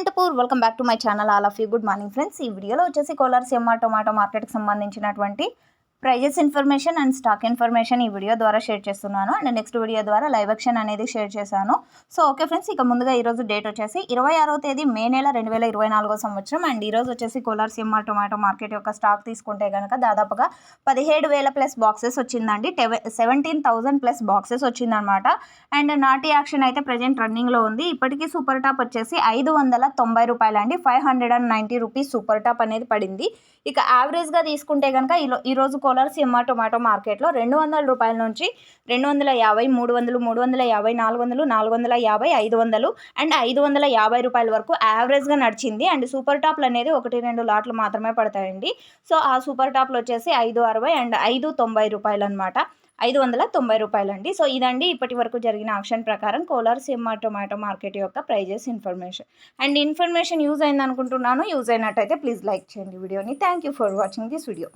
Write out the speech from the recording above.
Anantapur. Welcome back to my channel all of you good morning friends ఈ వీడియోలో వచ్చేసి Kolar CMR tomato మార్కెట్కి సంబంధించినటువంటి prices information and stock information ఈ video ద్వారా షేర్ చేస్తున్నాను. అండ్ నెక్స్ట్ వీడియో ద్వారా లైవ్ యాక్షన్ అనేది షేర్ చేశాను. సో ఓకే ఫ్రెండ్స్ ఇక ముందుగా ఈరోజు డేట్ వచ్చేసి ఇరవై ఆరో తేదీ మే నెల రెండు వేల ఇరవై నాలుగో సంవత్సరం. అండ్ ఈరోజు వచ్చేసి కోలార్ సిఎంఆర్ టొమాటో మార్కెట్ యొక్క స్టాక్ తీసుకుంటే కనుక దాదాపుగా పదిహేడు వేల ప్లస్ బాక్సెస్ వచ్చిందండి. సెవెంటీన్ థౌసండ్ ప్లస్ బాక్సెస్ వచ్చిందనమాట అండ్ నాటి యాక్షన్ అయితే ప్రజెంట్ రన్నింగ్లో ఉంది. ఇప్పటికీ సూపర్ టాప్ వచ్చేసి ఐదు వందల తొంభై రూపాయలు అండి five hundred and ninety rupees super top అనేది పడింది. ఇక యావరేజ్గా తీసుకుంటే కనుక ఈరోజు కోలార్ సిమ్మ టొమాటో మార్కెట్లో రెండు వందల రూపాయల నుంచి రెండు వందల యాభై మూడు వందలు మూడు వందల యాభై నాలుగు వందలు నాలుగు వందల యాభై ఐదు వందలు అండ్ ఐదు వందల యాభై రూపాయల వరకు యావరేజ్గా నడిచింది. అండ్ సూపర్ టాప్లు అనేది ఒకటి రెండు లాట్లు మాత్రమే పడతాయండి. సో ఆ సూపర్ టాప్లు వచ్చేసి ఐదు అరవై అండ్ ఐదు తొంభై రూపాయలు అనమాట ఐదు వందల తొంభై రూపాయలు అండి సో ఇదండి ఇప్పటి వరకు జరిగిన ఆక్షన్ ప్రకారం కోలార్ సిమ్మ టొమాటో మార్కెట్ యొక్క prices information. And information use అయింది అనుకుంటున్నాను యూజ్ అయినట్టయితే ప్లీజ్ లైక్ చేయండి వీడియోని. Thank you for watching this video.